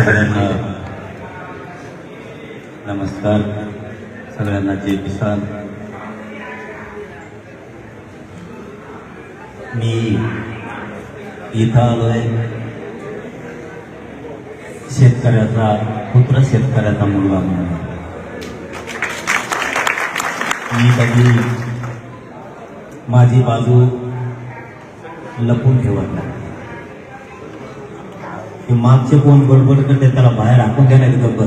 सगळ्यांना नमस्कार. सगळ्यांना जय किसान. मी इथं आलोय. शेतकऱ्याचा पुत्र शेतकऱ्याचा मुलगा म्हणून. मी कधी माझी बाजू लपून ठेवत नाही. की मागचे कोण बडबड करते त्याला बाहेर हाकून देण्यात गप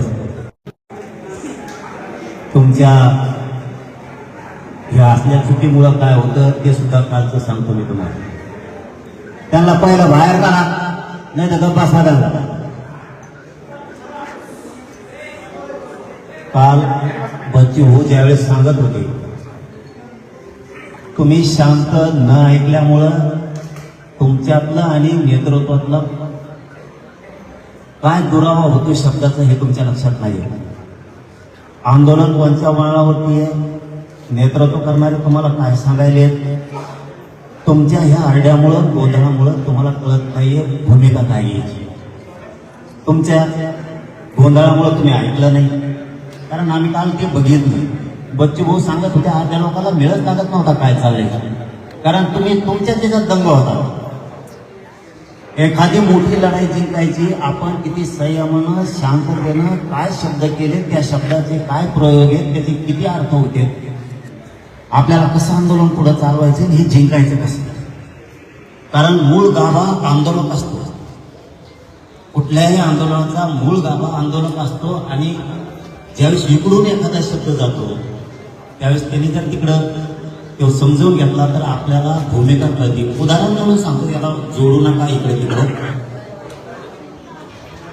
तुमच्या ह्या असल्या चुकीमुळं काय होतं ते सुद्धा कालचं सांगतो मी तुम्हाला. त्यांना पहिलं बाहेर काढा नाही तर गप्पा साधा काल बच्ची हो ज्यावेळेस सांगत होते तुम्ही शांत न ऐकल्यामुळं तुमच्यातलं आणि नेतृत्वातलं काय दुरावा होतो शब्दाचा हे तुमच्या लक्षात नाही आंदोलन कोणत्या वळणावरती आहे? नेतृत्व करणारे तुम्हाला काय सांगायले तुमच्या ह्या आरड्यामुळं गोंधळामुळं तुम्हाला कळत नाहीये भूमिका काय यायची तुमच्या गोंधळामुळं तुम्ही ऐकलं नाही. कारण आम्ही काल ते बघितलं. बच्चू भाऊ सांगत होते आरड्या लोकांना मिळत लागत नव्हता काय चाललंय. कारण तुम्ही तुमच्या त्याच्यात दंग होता. एखादी मोठी लढाई जिंकायची आपण किती संयमानं शांततेनं काय शब्द केले त्या शब्दाचे काय प्रयोग आहेत त्याचे किती अर्थ होते? आपल्याला कसं आंदोलन पुढे चालवायचं आणि हे जिंकायचं कसं? कारण मूळ गाभा आंदोलक असतो. कुठल्याही आंदोलनाचा मूळ गाभा आंदोलक असतो आणि ज्यावेळेस इकडून एखादा शब्द जातो त्यावेळेस त्यांनी जर तिकडं तो समजून घेतला तर आपल्याला भूमिका कळतील. उदाहरण म्हणून सांगतो याला जोडू नका इकडे तिकडे.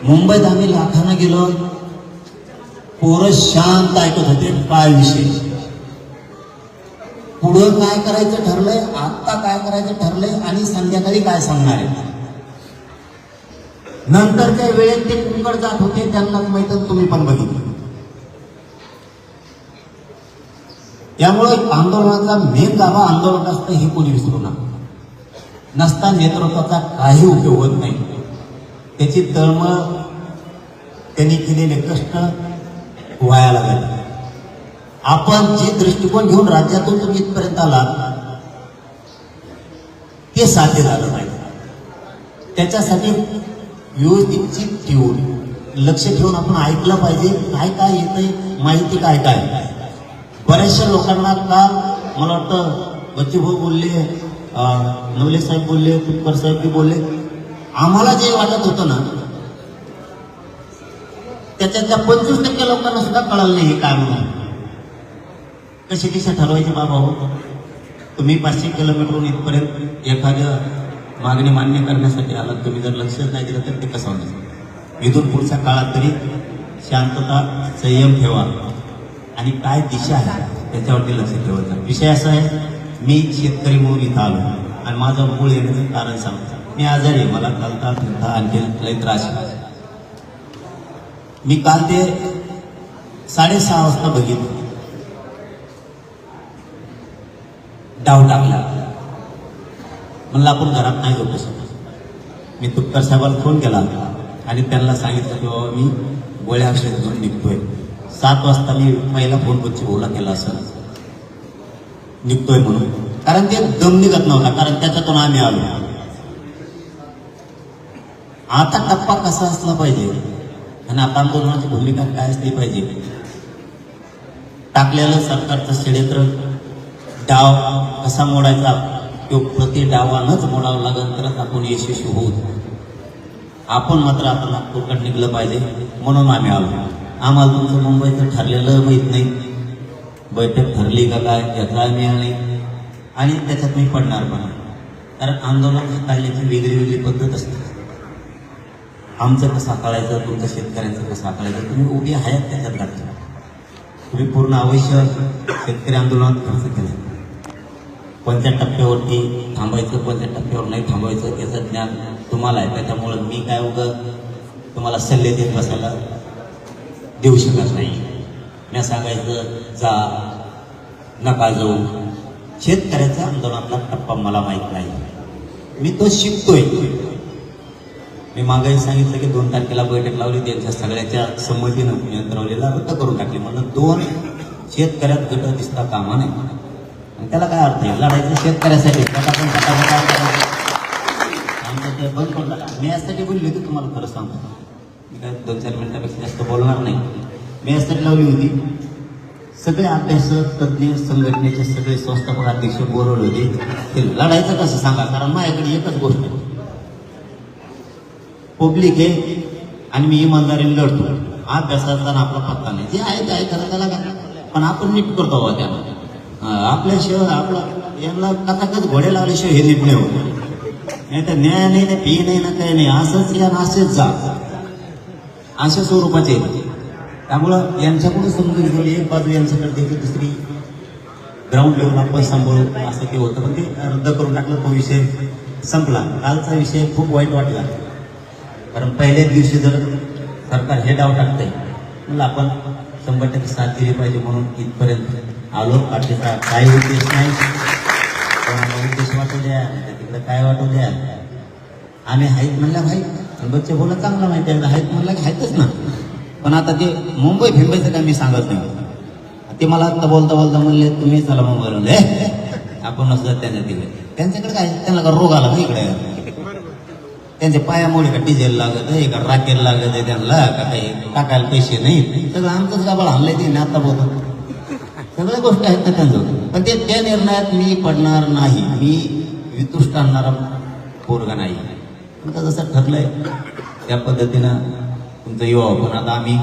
मुंबईत आम्ही लाखानं गेलो. पोरं शांत ऐकत होते काय विषय पुढं काय करायचं ठरलंय? आत्ता काय करायचं ठरलंय? आणि संध्याकाळी काय सांगणार आहे? नंतरच्या वेळेत ते कुंकड जात होते त्यांना माहीत तुम्ही पण बघितलं. त्यामुळे आंदोलनाचा मेन दावा आंदोलन असतं हे कोणी विसरू नका. नसता नेतृत्वाचा काही उपयोग होत नाही. त्याची तळमळ त्यांनी केलेले कष्ट व्हायला लागले. आपण जे दृष्टिकोन घेऊन राज्यातून तुम्ही इथपर्यंत आला ते साध्य झालं नाही. त्याच्यासाठी व्यवस्थित ठेवून लक्ष ठेवून आपण ऐकलं पाहिजे. काय काय येतंय माहिती काय काय? बऱ्याचशा लोकांना का मला वाटतं बच्चूभाऊ बोलले नवले साहेब बोलले तुपकर साहेब बी बोलले. आम्हाला जे वाटत होतं ना त्याच्यातल्या पंचवीस टक्के लोकांना सुद्धा कळलं नाही हे काय म्हणून. कसे कसे ठरवायचे बाबा हो? तुम्ही पाचशे किलोमीटरहून इथपर्यंत एखाद्या मागणी मान्य करण्यासाठी आलात. तुम्ही जर लक्षच नाही दिलं तर ते कसं होणार? इथून पुढच्या काळात तरी शांतता संयम ठेवा. आणि काय दिशा आहे? त्याच्यावरती लक्ष ठेवायचं. विषय असा आहे मी शेतकरी म्हणून इथं आलो आणि माझं मूळ येण्याचं कारण सांगतो. मी आजारी आहे मला चालता फिरता आणखी लय त्रास मी काल ते साडेसहा वाजता बघितलं. डाव टाकला. म्हणलं आपण घरात नाही झोपू शकत. मी तुपकर साहेबाला फोन केला आणि त्यांना सांगितलं की बाबा मी गोळ्या औषध घेऊन निघतोय. सात वाजता मी पहिला फोन बच्ची भाऊला केला असं. निघतोय म्हणून. कारण ते दम निघत नव्हता कारण त्याच्यातून आम्ही आलो. आता टप्पा कसा असला पाहिजे? आणि आता आंदोलनाची भूमिका काय असली पाहिजे? टाकलेलं सरकारचं षडयंत्र डाव कसा मोडायचा? तो प्रति डावानंच मोडावा लागेल तरच आपण यशस्वी होऊ. आपण मात्र आता नागपूरकडे निघलं पाहिजे म्हणून आम्ही आलो. आम्हाला तुमचं मुंबईचं ठरलेलं माहीत नाही. बैठक ठरली का काय याचा मिळाली आणि त्याच्यात मी पडणार पण कारण आंदोलन हाताळण्याची वेगळी वेगळी पद्धत असते. आमचं कसं हाताळायचं तुमचं शेतकऱ्यांचं कसं हाताळायचं तुम्ही उभी आहेत त्याच्यात घातलं. तुम्ही पूर्ण आयुष्य शेतकरी आंदोलनात खर्च केला. कोणत्या टप्प्यावरती थांबायचं कोणत्या टप्प्यावर नाही थांबायचं याचं ज्ञान तुम्हाला आहे. त्याच्यामुळं मी काय उगं तुम्हाला सल्ले देत बसायला देऊ शकत नाही. मी सांगायचं जा नका जाऊ. शेतकऱ्याच्या आंदोलनातला टप्पा मला माहीत नाही. मी तो शिकतोय. मी मागाही सांगितलं की दोन तारखेला बैठक लावली त्यांच्या सगळ्याच्या संमतीनं यंत्रवलेला रद्द करून टाकली. म्हणून दोन शेतकऱ्यात गट दिसता कामा नाही आणि त्याला काय अर्थ आहे? लढायचं शेतकऱ्यासाठी. आमचं ते बंद पडलं मी यासाठी बोलली होती तुम्हाला खरं सांगतो. मी दोन चार मिनिटापेक्षा जास्त बोलणार नाही. मी असं लावली होती. सगळे अभ्यासक तज्ज्ञ संघटनेचे सगळे संस्थापक अध्यक्ष बोलवले होते. ते लढायचं कसं सांगा? कारण माझ्याकडे एकच गोष्ट आहे. पब्लिक आहे आणि मी इमानदारीने लढतो. अभ्यासाचा आपला पत्ता नाही. जे आहे ते आहे खरं त्याला काय पण आपण नीट करतो बाबा त्याला. आपल्याशिवाय आपला यांना कथाकच घोडे लावल्याशिवाय हे नीट नाही होत. नाही तर न्याय नाही ना पी नाही ना काही नाही. असंच या आणि जा. अशा स्वरूपाचे त्यामुळं यांच्याकडून समजून घेऊन एक बाजू यांच्याकडे द्यायची दुसरी ग्राउंड लेवल आपण सांभाळू असं ते होतं. पण ते रद्द करून टाकलं तो विषय संपला. कालचा विषय खूप वाईट वाटला. कारण पहिल्याच दिवशी जर सरकार हे डाव टाकतंय म्हणलं आपण शंभर टक्के साथ दिली पाहिजे म्हणून इथपर्यंत आलो. बाकीचा काय उद्देश नाही. कोणाला उद्देश वाटू द्या नाहीतर तिकडे काय वाटू द्या. आम्ही आहेत म्हणल्या भाई बच्चे बोला चांगला माहिती आहे आहेत म्हणलं की आहेतच ना. पण आता ते मुंबई फिंबईचं काय मी सांगत नाही. ते मला आता बोलता बोलता म्हणले तुम्ही चला मुंबईला म्हणले आपण असं त्यांच्या तिकडे. त्यांच्याकडे काय त्यांना का रोग आला का इकडे? त्यांच्या पायामुळे का डिझेल लागत आहे का राकेल लागत आहे त्यांना का काही टाकायला पैसे नाही सगळं आमचंच गाबाळ हल्लंय ते आता बोलत सगळ्या गोष्टी आहेत ना त्यांचं. पण ते त्या निर्णयात मी पडणार नाही. मी वितुष्ट आणणारा पोरगा नाही. आता जसं ठरलंय त्या पद्धतीनं तुमचं युवा पण आता आम्ही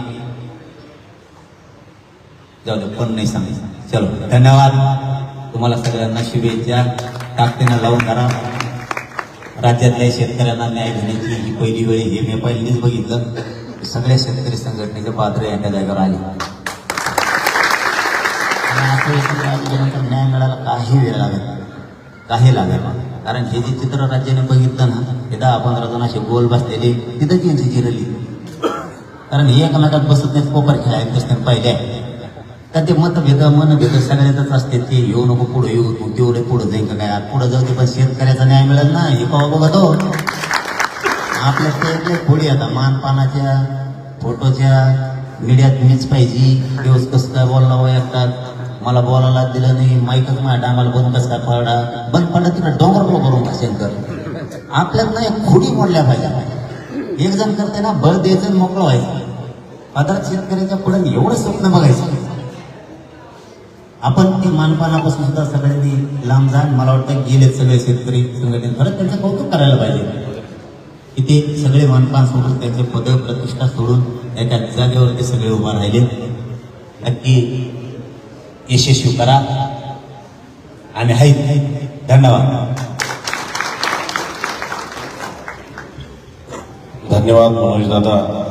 जाऊ दे पण नाही सांगितलं चलो धन्यवाद. तुम्हाला सगळ्यांना शुभेच्छा. ताकदीनं लावून धरा. राज्यातल्या शेतकऱ्यांना न्याय घेण्याची ही पहिली वेळ हे मी पहिलीच बघितलं. सगळ्या शेतकरी संघटनेचे पात्र एका जागेवर आले. आणि असं न्याय मिळायला काही वेळ लागत काही लागेल नाही. कारण हे जे चित्र राज्याने बघितलं ना हे दहा पंधरा जण असे गोल बसलेले तिथं यांची जिरली. कारण हे एकमेकात बसत नाही कोपर खेळायला बसतात पहिले. तर ते मतभेद मनभेद सगळ्यातच असते. ते येऊ नको पुढे येऊ तू तेवढे पुढे जाईल का काय पुढे जाऊ ते पण शेतकऱ्याचा न्याय मिळेल ना हे कवा बघतो आपल्या ते थोडी आता मानपानाच्या फोटोच्या मीडियात मीच पाहिजे दिवस कसं काय बोलला असतात हो मला बोलायला दिलं नाही. माईकच माझ्या आम्हाला बंद कस काय पडा? बंद पडला तिकडे डोंगर करून का शंकर? आपल्यात ना एक खोडी मोडल्या पाहिजे. एक जण करते ना बळ द्यायचं मोकळं व्हायचं. पदार्थ शेतकऱ्याच्या पुढे एवढं स्वप्न बघायचं. आपण ते मानपानापासून सुद्धा सगळ्यांनी लांब जाण. मला वाटतं गेले सगळे शेतकरी संघटने खरंच त्यांचं कौतुक करायला पाहिजे. की ते सगळे मानपान सोडून त्यांचे पद प्रतिष्ठा सोडून एका जागेवर ते सगळे उभा राहिले. नक्की यशस्वी करा. आम्ही आहेत. धन्यवाद. धन्यवाद मनोज दादा